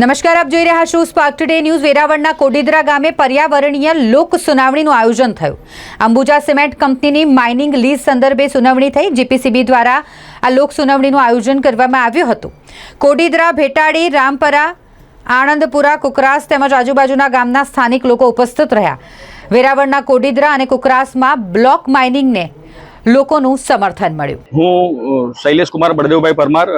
નમસ્કાર, આપ જોઈ રહ્યા છો સ્પાર્ક ટુડે ન્યૂઝ વેરાવળના કોડીદરા ગામે પર્યાવરણીય લોક સુનાવણીનું આયોજન થયું. અંબુજા સિમેન્ટ કંપનીની માઇનિંગ લીઝ સંદર્ભે સુનાવણી થઈ. જીપીસીબી દ્વારા આ લોક સુનાવણીનું આયોજન કરવામાં આવ્યું હતું. કોડીદરા, ભેટાડી, રામપરા, આણંદપુરા, કુકરાસ તેમજ આજુબાજુના ગામના સ્થાનિક લોકો ઉપસ્થિત રહ્યા. વેરાવળના કોડીદરા અને કુકરાસમાં બ્લોક માઇનિંગને લોકોનું સમર્થન મળ્યું. હું શૈલેષ કુમાર બળદેવભાઈ પરમાર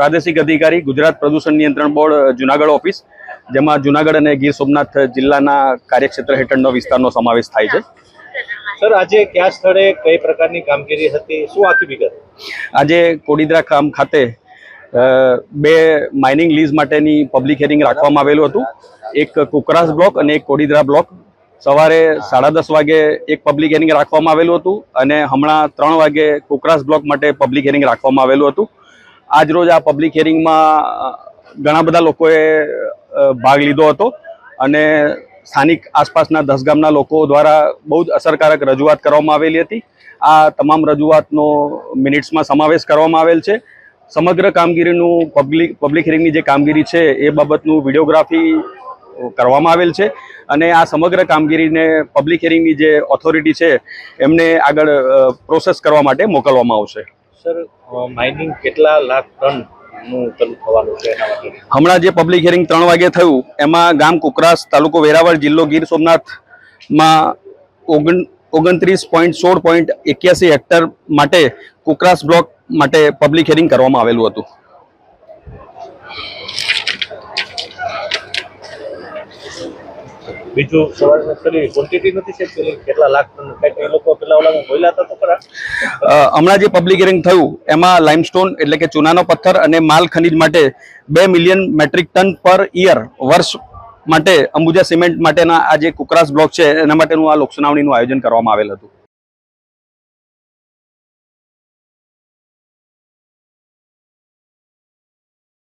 પ્રાદેશિક અધિકારી ગુજરાત પ્રદૂષણ નિયંત્રણ બોર્ડ જુનાગઢ ઓફિસ જેમાં જુનાગઢ અને ગીર સોમનાથ જિલ્લાના કાર્યક્ષેત્ર હેઠળનો વિસ્તારનો સમાવેશ થાય છે. સર આજે કયા સ્થળે કઈ પ્રકારની કામગીરી હતી? શું આખી વિગત? આજે કોડીદરા કામ ખાતે બે માઇનિંગ લીઝ માટેની પબ્લિક હિયરિંગ રાખવામાં આવેલું હતું. એક કુકરાસ બ્લોક અને એક કોડીદરા બ્લોક. સવારે સાડા દસ વાગે એક પબ્લિક હિયરિંગ રાખવામાં આવેલું હતું અને હમણાં ત્રણ વાગે કુકરાસ બ્લોક માટે પબ્લિક હિયરિંગ રાખવામાં આવેલું હતું. આજ રોજ આ પબ્લિક હિયરિંગમાં ઘણા બધા લોકોએ ભાગ લીધો હતો અને સ્થાનિક આસપાસના દસ ગામના લોકો દ્વારા બહુ જ અસરકારક રજૂઆત કરવામાં આવેલી હતી. આ તમામ રજૂઆતનો મિનિટ્સમાં સમાવેશ કરવામાં આવેલ છે. સમગ્ર કામગીરીનું પબ્લિક પબ્લિક હિયરિંગની જે કામગીરી છે એ બાબતનું વિડીયોગ્રાફી કરવામાં આવેલ છે અને આ સમગ્ર કામગીરીને પબ્લિક હિયરિંગની જે ઓથોરિટી છે એમને આગળ પ્રોસેસ કરવા માટે મોકલવામાં આવશે. સર માઇનિંગ કેટલા લાખ ટન હમણાં જે પબ્લિક હિયરિંગ ત્રણ વાગે થયું, એમાં ગામ કુકરાસ તાલુકો વેરાવળ જિલ્લો ગીર સોમનાથમાં ઓગણ, ઓગણત્રીસ પોઈન્ટ સોળ પોઈન્ટ એક્યાસી હેક્ટર માટે કુકરાસ બ્લોક માટે પબ્લિક હિયરિંગ કરવામાં આવેલું હતું. બીજું ક્વોન્ટિટી નથી પેલી કેટલા લાખ ટન કંઈક લોકો પેલા ઓલામાં બોલ્યા હતા તો ખરા? હમણાં જે પબ્લિક હિયરિંગ થયું, એમાં લાઇમસ્ટોન એટલે કે ચૂનાનો પથ્થર અને માલ ખનિજ માટે બે million metric ton per year વર્ષ માટે અંબુજા સિમેન્ટ માટેના આ જે કુકરાસ બ્લોક છે, એના માટેનું આ લોકસુનાવણીનું આયોજન કરવામાં આવેલ હતું.